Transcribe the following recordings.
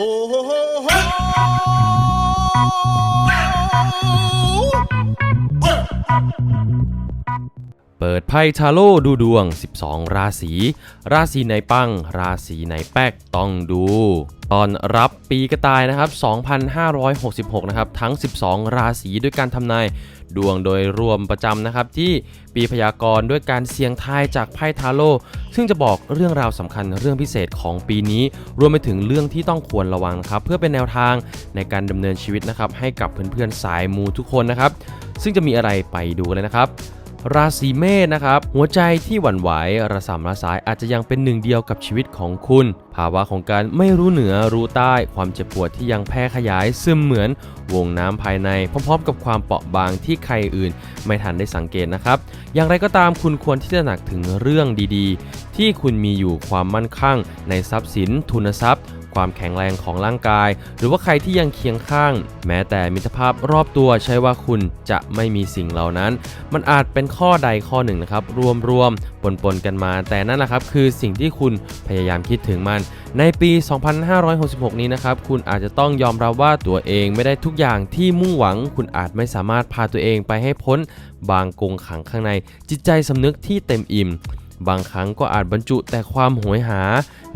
Ho, ho, ho, ho. เปิดไพ่ทาโร่ดูดวง 12 ราศี ราศีไหนปัง ราศีไหนแป๊กต้องดู ตอนรับปีกระต่ายนะครับ 2566 นะครับ ทั้ง 12 ราศีด้วยการทำนายดวงโดยรวมประจำนะครับ ที่ปีพยากรณ์ด้วยการเสี่ยงทายจากไพ่ทาโร่ซึ่งจะบอกเรื่องราวสำคัญเรื่องพิเศษของปีนี้ รวมไปถึงเรื่องที่ต้องควรระวังนะครับ เพื่อเป็นแนวทางในการดำเนินชีวิตนะครับให้กับเพื่อนๆสายมูทุกคนนะครับ ซึ่งจะมีอะไรไปดูเลยนะครับ ราศีเมษนะครับ หัวใจที่หวั่นไหวระสำระสายอาจจะยังเป็นหนึ่งเดียวกับชีวิตของคุณ ภาวะของการไม่รู้เหนือรู้ใต้ ความเจ็บปวดที่ยังแพร่ขยายซึมเหมือนวงน้ำภายใน พร้อมๆ กับความเปราะบางที่ใครอื่น ไม่ทันได้สังเกตนะครับ อย่างไรก็ตามคุณควรที่จะหนักถึงเรื่องดีๆ ที่คุณมีอยู่ความมั่นคงในทรัพย์สินทุนทรัพย์ ความแข็งแรงของร่างกาย หรือว่าใครที่ยังเคียงข้าง แม้แต่มิตรภาพรอบตัวใช่ว่าคุณจะไม่มีสิ่งเหล่านั้น มันอาจเป็นข้อใดข้อหนึ่งนะครับ รวมรวมปนปนๆกันมา แต่นั่นแหละครับ คือสิ่งที่คุณพยายามคิดถึงมัน ในปี 2566 นี้นะครับ คุณอาจจะต้องยอมรับว่าตัวเองไม่ได้ทุกอย่างที่มุ่งหวัง คุณอาจไม่สามารถพาตัวเองไปให้พ้นบางกงขังข้างในจิตใจสำนึกที่เต็มอิ่ม บางครั้งก็อาจบรรจุแต่ความโหยหา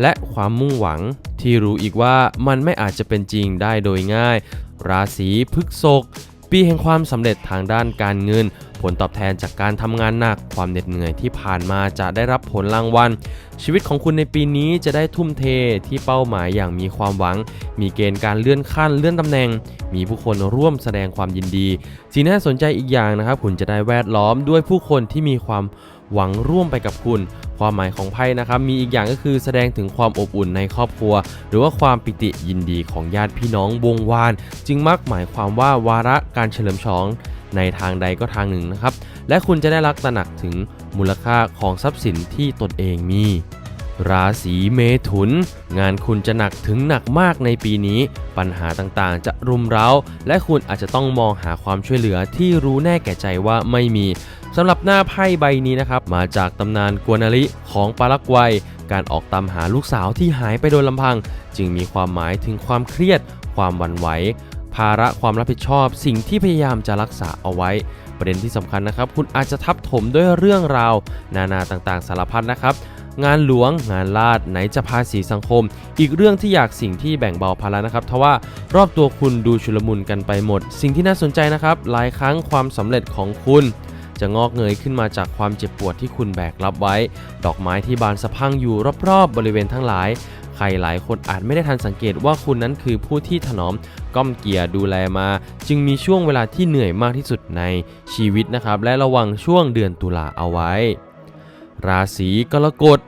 และความมุ่งหวัง ที่รู้อีกว่ามันไม่อาจจะเป็นจริงได้โดยง่าย ราศีพฤษภปีแห่งความสำเร็จทางด้านการเงิน ผลตอบแทนจากการทำงานหนัก ความเหน็ดเหนื่อยที่ผ่านมาจะได้รับผลรางวัล ชีวิตของคุณในปีนี้จะได้ทุ่มเทที่เป้าหมายอย่างมีความหวัง มีเกณฑ์การเลื่อนขั้นเลื่อนตำแหน่ง มีผู้คนร่วมแสดงความยินดีสิ่งที่น่าสนใจอีกอย่างนะครับ คุณจะได้แวดล้อมด้วยผู้คนที่มีความ หวังร่วมไปกับคุณ ความหมายของไพ่นะครับมีอีกอย่างก็คือแสดงถึงความอบอุ่นในครอบครัว หรือว่าความปิติยินดีของญาติพี่น้องวงวาน จึงมักหมายความว่าวาระการเฉลิมฉลองในทางใดก็ทางหนึ่งนะครับ และคุณจะได้รักตระหนักถึงมูลค่าของทรัพย์สินที่ตนเองมี ราศีเมถุน งานคุณจะหนักถึงหนักมากในปีนี้ ปัญหาต่างๆ จะรุมเร้า และคุณอาจจะต้องมองหาความช่วยเหลือที่รู้แน่แก่ใจว่าไม่มี สำหรับหน้าไพ่ใบนี้นะครับ มาจากตำนานกวนาริของปารากวัย การออกตามหาลูกสาวที่หายไปโดยลำพัง จึงมีความหมายถึงความเครียด ความวันไหวภาระความรับผิดชอบ สิ่งที่พยายามจะรักษาเอาไว้ ประเด็นที่สำคัญนะครับ คุณอาจจะทับถมด้วยเรื่องราว นานาต่างๆ สารพัดนะครับงานหลวงงานลาดไหนจะภาษีสังคม อีกเรื่องที่อยากสิ่งที่แบ่งเบาภาระนะครับทว่ารอบตัวคุณดูชุลมุนกันไปหมด สิ่งที่น่าสนใจนะครับ หลายครั้งความสำเร็จของคุณ จะงอกเงยขึ้นมาจากความเจ็บปวดที่คุณแบกรับไว้ ดอกไม้ที่บานสะพังอยู่รอบๆ บริเวณทั้งหลาย ใครหลายคนอาจไม่ได้ทันสังเกตว่าคุณนั้นคือผู้ที่ถนอมก้อมเกียร์ดูแลมา จึงมีช่วงเวลาที่เหนื่อยมากที่สุดในชีวิตนะครับ และระวังช่วงเดือนตุลาเอาไว้ ราศีกรกฎ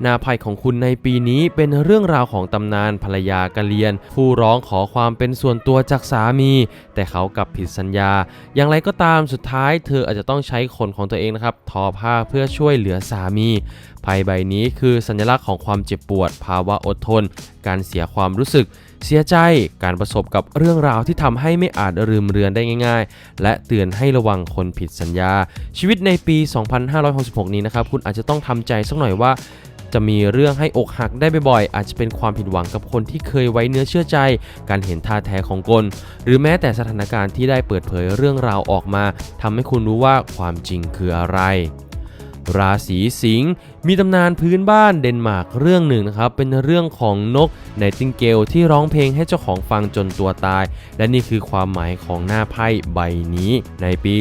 หน้าไพ่ของคุณในปีนี้เป็นเรื่องราวของตำนานภรรยากะเลียน ผู้ร้องขอความเป็นส่วนตัวจากสามี แต่เขากลับผิดสัญญา อย่างไรก็ตามสุดท้ายเธออาจจะต้องใช้ขนของตัวเองนะครับทอผ้าเพื่อช่วยเหลือสามีไพ่ใบนี้คือสัญลักษณ์ของความเจ็บปวด ภาวะอดทน การเสียความรู้สึก เสียใจ การประสบกับเรื่องราวที่ทำให้ไม่อาจลืมเลือนได้ง่าย ๆ และเตือนให้ระวังคนผิดสัญญา ชีวิตในปี 2566 นี้นะครับ คุณอาจจะต้องทำใจสักหน่อยว่า จะมีเรื่องให้อกหักได้บ่อยๆ อาจจะเป็นความผิดหวังกับคนที่เคยไว้เนื้อเชื่อใจ การเห็นท่าแท้ของกล หรือแม้แต่สถานการณ์ที่ได้เปิดเผยเรื่องราวออกมาทำให้คุณรู้ว่าความจริงคืออะไร ราศีสิงห์มีตำนานพื้นบ้านเดนมาร์กเรื่องหนึ่งนะครับ เป็นเรื่องของนกไนติงเกลที่ร้องเพลงให้เจ้าของฟังจนตัวตาย และนี่คือความหมายของหน้าไพ่ใบนี้ ในปี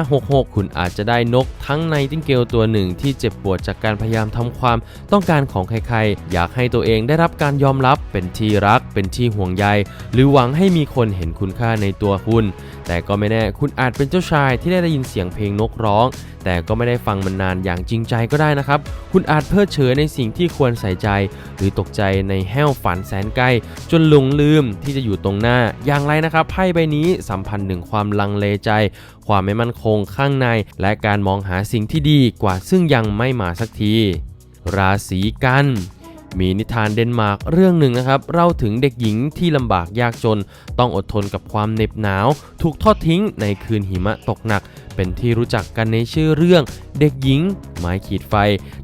2566 คุณอาจจะได้นกทั้งไนติงเกลตัวหนึ่งที่เจ็บปวดจากการพยายามทำความต้องการของใครๆ อยากให้ตัวเองได้รับการยอมรับเป็นที่รัก เป็นที่ห่วงใย หรือหวังให้มีคนเห็นคุณค่าในตัวคุณ แต่ก็ไม่แน่คุณอาจเป็นเจ้าชายที่ได้ได้ยินเสียงเพลงนกร้อง แต่ก็ไม่ได้ฟังมันนานอย่างจริงใจก็ได้นะครับ คุณอาจเพิดเฉยในสิ่งที่ควรใส่ใจ หรือตกใจในแห้วฝันแสนไกล จนหลงลืมที่จะอยู่ตรงหน้า อย่างไรนะครับไพ่ใบนี้สัมพันธ์ถึงความลังเลใจ ความไม่มั่นคงข้างใน และการมองหาสิ่งที่ดีกว่าซึ่งยังไม่มาสักที ราศีกันมีนิทานเดนมาร์กเรื่องหนึ่งนะครับเล่าถึงเด็กหญิงที่ลำบากยากจน ต้องอดทนกับความเหน็บหนาว ถูกทอดทิ้งในคืนหิมะตกหนักเป็นที่รู้จักกันในชื่อเรื่องเด็กหญิงไม้ขีดไฟ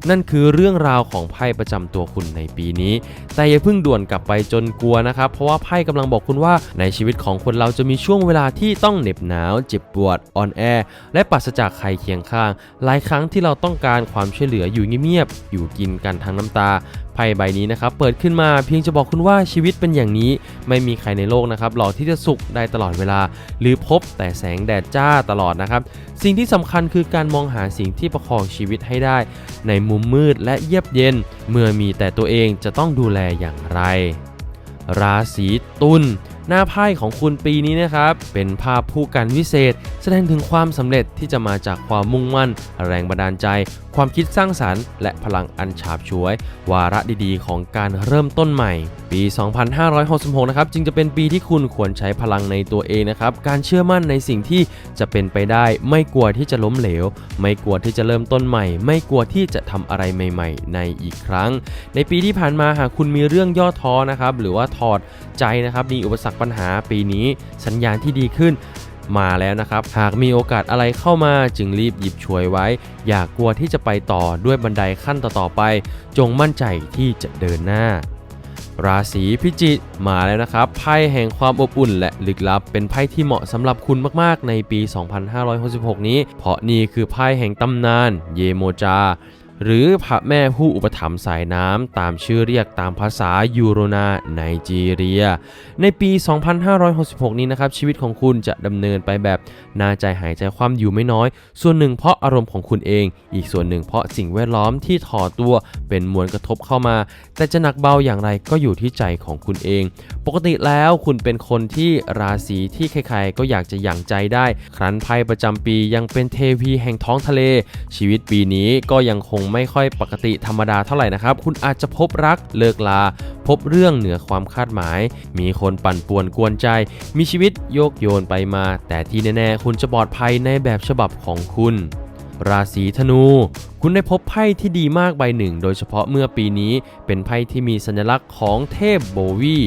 นั่นคือเรื่องราวของไพ่ประจำตัวคุณในปีนี้ แต่อย่าเพิ่งด่วนกลับไปจนกลัวนะครับ เพราะว่าไพ่กำลังบอกคุณว่าในชีวิตของคนเราจะมีช่วงเวลาที่ต้องเหน็บหนาว เจ็บปวดอ่อนแอ และปราศจากใครเคียงข้าง หลายครั้งที่เราต้องการความช่วยเหลืออยู่เงียบๆอยู่กินกันทั้งน้ำตาไพ่ใบนี้นะครับเปิดขึ้นมาเพียงจะบอกคุณว่าชีวิตเป็นอย่างนี้ ไม่มีใครในโลกนะครับหรอกที่จะสุขได้ตลอดเวลา หรือพบแต่แสงแดดจ้าตลอดนะครับสิ่งที่สำคัญคือการมองหาสิ่งที่ประคองชีวิตให้ได้ ในมุมมืดและเยียบเย็น เมื่อมีแต่ตัวเองจะต้องดูแลอย่างไร ราศีตุล หน้าไพ่ของคุณปีนี้นะครับ เป็นภาพผู้กันวิเศษ แสดงถึงความสำเร็จที่จะมาจากความมุ่งมั่น แรงบันดาลใจ ความคิดสร้างสารรค์ และพลังอันฉาบฉวย วาระดีๆ ของการเริ่มต้นใหม่ ปี 2566 นะครับ จึงจะเป็นปีที่คุณควรใช้พลังในตัวเองนะครับ การเชื่อมั่นในสิ่งที่จะเป็นไปได้ ไม่กลัวที่จะล้มเหลว ไม่กลัวที่จะเริ่มต้นใหม่ ไม่กลัวที่จะทำอะไรใหม่ ๆ ในอีกครั้ง ในปีที่ผ่านมาหากคุณมีเรื่องย่อท้อนะครับ หรือว่าถอดใจนะครับ มีอุปสรรคปัญหาปีนี้สัญญาณที่ดีขึ้นมาแล้วนะครับ หากมีโอกาสอะไรเข้ามาจึงรีบหยิบฉวยไว้ อย่ากกลัวที่จะไปต่อด้วยบันไดขั้นต่อๆไป จงมั่นใจที่จะเดินหน้า ราศีพิจิกมาแล้วนะครับไพ่แห่งความอบอุ่นและลึกลับ เป็นไพ่ที่เหมาะสำหรับคุณมากๆ ในปี 2566 นี้ เพราะนี่คือไพ่แห่งตำนาน เยโมจา หรือพระแม่ผู้อุปถัมภ์สายน้ำตามชื่อเรียกตามภาษายูโรนาไนจีเรีย ในปี 2566 นี้นะครับชีวิตของคุณจะดำเนินไปแบบน่าใจหายใจความอยู่ไม่น้อย ส่วนหนึ่งเพราะอารมณ์ของคุณเอง อีกส่วนหนึ่งเพราะสิ่งแวดล้อมที่ถอตัวเป็นมวลกระทบเข้ามา แต่จะหนักเบาอย่างไรก็อยู่ที่ใจของคุณเอง ปกติแล้วคุณเป็นคนที่ราศีที่ใครๆก็อยากจะหยั่งใจได้ครั้นไพ่ประจำปียังเป็นเทวีแห่งท้องทะเล ชีวิตปีนี้ก็ยังคงไม่ค่อยปกติธรรมดาเท่าไหร่นะครับ คุณอาจจะพบรักเลิกลา พบเรื่องเหนือความคาดหมาย มีคนปั่นป่วนกวนใจ มีชีวิตโยกโยนไปมา แต่ที่แน่ๆ คุณจะปลอดภัยในแบบฉบับของคุณ ราศีธนู คุณได้พบไพ่ที่ดีมากใบหนึ่ง โดยเฉพาะเมื่อปีนี้เป็นไพ่ที่มีสัญลักษณ์ของเทพโบวี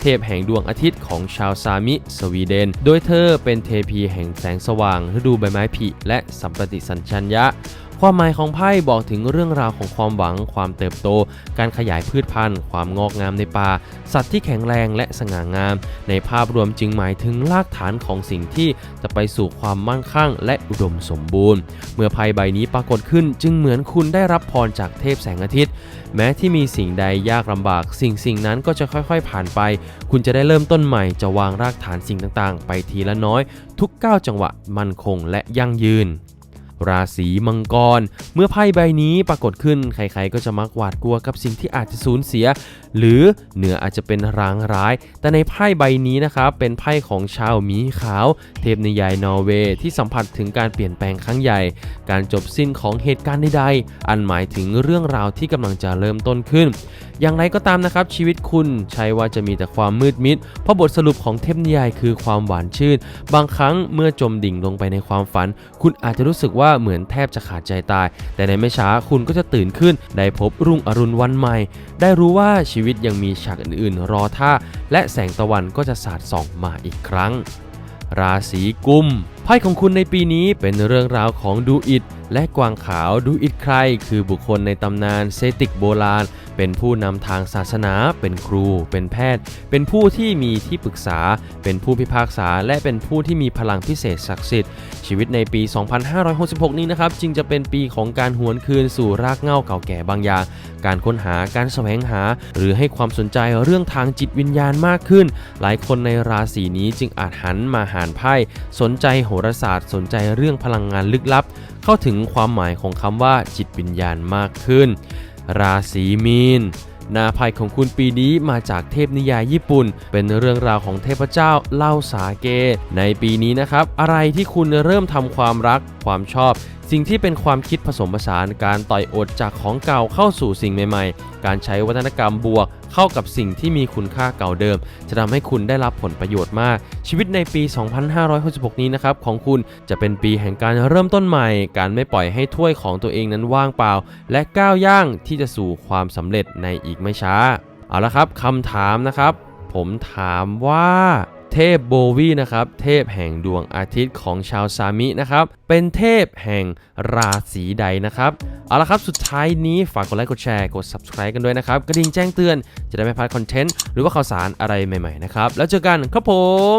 เทพแห่งดวงอาทิตย์ของชาวซามิ สวีเดน โดยเธอเป็นเทพีแห่งแสงสว่างฤดูใบไม้ผลิและสัมปติสัญชัญญะ ความหมายของไพ่บอกถึงเรื่องราวของความหวัง ความเติบโต การขยายพืชพันธุ์ ความงอกงามในป่า สัตว์ที่แข็งแรงและสง่างาม ในภาพรวมจึงหมายถึงรากฐานของสิ่งที่จะไปสู่ความมั่งคั่ง และอุดมสมบูรณ์ เมื่อไพ่ใบนี้ปรากฏขึ้นจึงเหมือนคุณได้รับพรจากเทพแสงอาทิตย์ แม้ที่มีสิ่งใดยากลำบาก สิ่งสิ่งนั้นก็จะค่อยๆ ผ่านไป คุณจะได้เริ่มต้นใหม่จะวางรากฐานสิ่งต่างๆ ไปทีละน้อย ทุกก้าวจังหวะมั่นคงและยั่งยืน ราศีมังกร เมื่อไพ่ใบนี้ปรากฏขึ้นใครๆก็จะมักหวาดกลัวกับสิ่งที่อาจจะสูญเสีย หรือเหนืออาจจะเป็นรางร้าย แต่ในไพ่ใบนี้นะครับเป็นไพ่ของชาวหมีขาว เทพนิยายนอร์เวย์ที่สัมผัสถึงการเปลี่ยนแปลงครั้งใหญ่ การจบสิ้นของเหตุการณ์ใดๆอันหมายถึงเรื่องราวที่กำลังจะเริ่มต้นขึ้น อย่างไรก็ตามนะครับชีวิตคุณใช่ว่าจะมีแต่ความมืดมิด เพราะบทสรุปของเทพนิยายคือความหวานชื่น บางครั้งเมื่อจมดิ่งลงไปในความฝัน คุณอาจจะรู้สึกว่าเหมือนแทบจะขาดใจตาย แต่ในไม่ช้าคุณก็จะตื่นขึ้น ได้พบรุ่งอรุณวันใหม่ ได้รู้ว่าชีวิตยังมีฉากอื่นๆ รอท่า และแสงตะวันก็จะสาดส่องมาอีกครั้ง ราศีกุมไพ่ของคุณในปีนี้เป็นเรื่องราวของดูอิด และกวางขาวดูอิดใคร คือบุคคลในตำนานเซติกโบราณ เป็นผู้นำทางศาสนา เป็นครู เป็นแพทย์ เป็นผู้ที่มีที่ปรึกษา เป็นผู้พิพากษา และเป็นผู้ที่มีพลังพิเศษศักดิ์สิทธิ์ ชีวิตในปี 2566 นี้นะครับจึงจะเป็นปีของการหวนคืนสู่รากเหง้าเก่าแก่บางอย่าง การค้นหา การแสวงหา หรือให้ความสนใจเรื่องทางจิตวิญญาณมากขึ้น หลายคนในราศีนี้จึงอาจหันมาหารไพ่ สนใจโหราศาสตร์ สนใจเรื่องพลังงานลึกลับเข้าถึงความหมายของคำว่าจิตวิญญาณมากขึ้น ราศีมีนนาไพ่ของคุณปีนี้มาจากเทพนิยายญี่ปุ่น เป็นเรื่องราวของเทพเจ้าเล่าสาเก ในปีนี้นะครับ อะไรที่คุณเริ่มทำความรักความชอบ สิ่งที่เป็นความคิดผสมผสานการต่อยอดจากของเก่าเข้าสู่สิ่งใหม่ ๆ การใช้วัฒนกรรมบวก เข้ากับสิ่งที่มีคุณค่าเก่าเดิม จะทำให้คุณได้รับผลประโยชน์มาก ชีวิตในปี 2566 นี้นะครับของคุณจะเป็นปีแห่งการเริ่มต้นใหม่ การไม่ปล่อยให้ถ้วยของตัวเองนั้นว่างเปล่า และก้าวย่างที่จะสู่ความสำเร็จในอีกไม่ช้า เอาละครับคำถามนะครับ ผมถามว่า เทพโบวีนะครับ เทพแห่งดวงอาทิตย์ของชาวซามินะครับ เป็นเทพแห่งราศีใดนะครับ เอาละครับสุดท้ายนี้ฝากกดไลค์กดแชร์กด subscribe กันด้วยนะครับ กระดิ่งแจ้งเตือนจะได้ไม่พลาดคอนเทนต์หรือว่าข่าวสารอะไรใหม่ๆนะครับ แล้วเจอกันครับผม